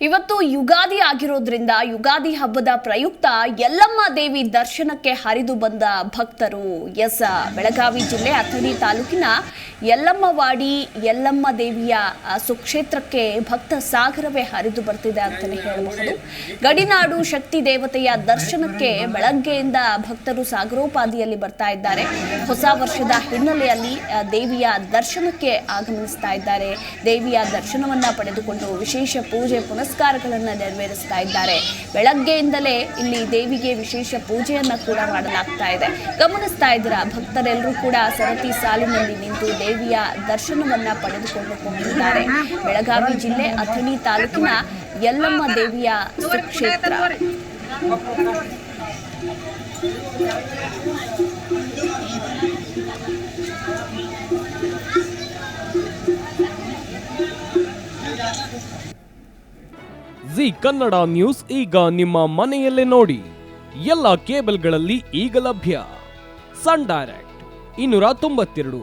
ಇವತ್ತು ಯುಗಾದಿ ಆಗಿರೋದ್ರಿಂದ ಯುಗಾದಿ ಹಬ್ಬದ ಪ್ರಯುಕ್ತ ಯಲ್ಲಮ್ಮ ದೇವಿ ದರ್ಶನಕ್ಕೆ ಹರಿದು ಬಂದ ಭಕ್ತರು. ಎಸ್, ಬೆಳಗಾವಿ ಜಿಲ್ಲೆ ಅಥಣಿ ತಾಲೂಕಿನ ಯಲ್ಲಮ್ಮವಾಡಿ ಯಲ್ಲಮ್ಮ ದೇವಿಯ ಸುಕ್ಷೇತ್ರಕ್ಕೆ ಭಕ್ತ ಸಾಗರವೇ ಹರಿದು ಬರ್ತಿದೆ ಅಂತಲೇ ಹೇಳಬಹುದು. ಗಡಿನಾಡು ಶಕ್ತಿ ದೇವತೆಯ ದರ್ಶನಕ್ಕೆ ಬೆಳಗ್ಗೆಯಿಂದ ಭಕ್ತರು ಸಾಗರೋಪಾದಿಯಲ್ಲಿ ಬರ್ತಾ ಇದ್ದಾರೆ. ಹೊಸ ವರ್ಷದ ಹಿನ್ನೆಲೆಯಲ್ಲಿ ದೇವಿಯ ದರ್ಶನಕ್ಕೆ ಆಗಮಿಸ್ತಾ ಇದ್ದಾರೆ. ದೇವಿಯ ದರ್ಶನವನ್ನ ಪಡೆದುಕೊಂಡು ವಿಶೇಷ ಪೂಜೆ ಪುನಸ್ಕಾರಗಳನ್ನು ನೆರವೇರಿಸ್ತಾ ಇದ್ದಾರೆ. ಬೆಳಗ್ಗೆಯಿಂದಲೇ ಇಲ್ಲಿ ದೇವಿಗೆ ವಿಶೇಷ ಪೂಜೆಯನ್ನ ಕೂಡ ಮಾಡಲಾಗ್ತಾ ಇದೆ. ಗಮನಿಸ್ತಾ ಇದ್ದೀರಾ ಭಕ್ತರೆಲ್ಲರೂ ಕೂಡ ಸರತಿ ಸಾಲಿನಲ್ಲಿ ನಿಂತು ದೇವಿಯ ದರ್ಶನವನ್ನ ಪಡೆದುಕೊಂಡು ಹೋಗಿದ್ದಾರೆ ಬೆಳಗಾವಿ ಜಿಲ್ಲೆ ಅಥಣಿ ತಾಲೂಕಿನ ಯಲ್ಲಮ್ಮ ದೇವಿಯ ಕ್ಷೇತ್ರ ಜಿ ಕನ್ನಡ ನ್ಯೂಸ್ ಈಗ ನಿಮ್ಮ ಮನೆಯಲ್ಲೇ ನೋಡಿ. ಎಲ್ಲ ಕೇಬಲ್ಗಳಲ್ಲಿ ಈಗ ಲಭ್ಯ. ಸನ್ ಡೈರೆಕ್ಟ್, ಇನ್ನೂರ ತೊಂಬತ್ತೆರಡು.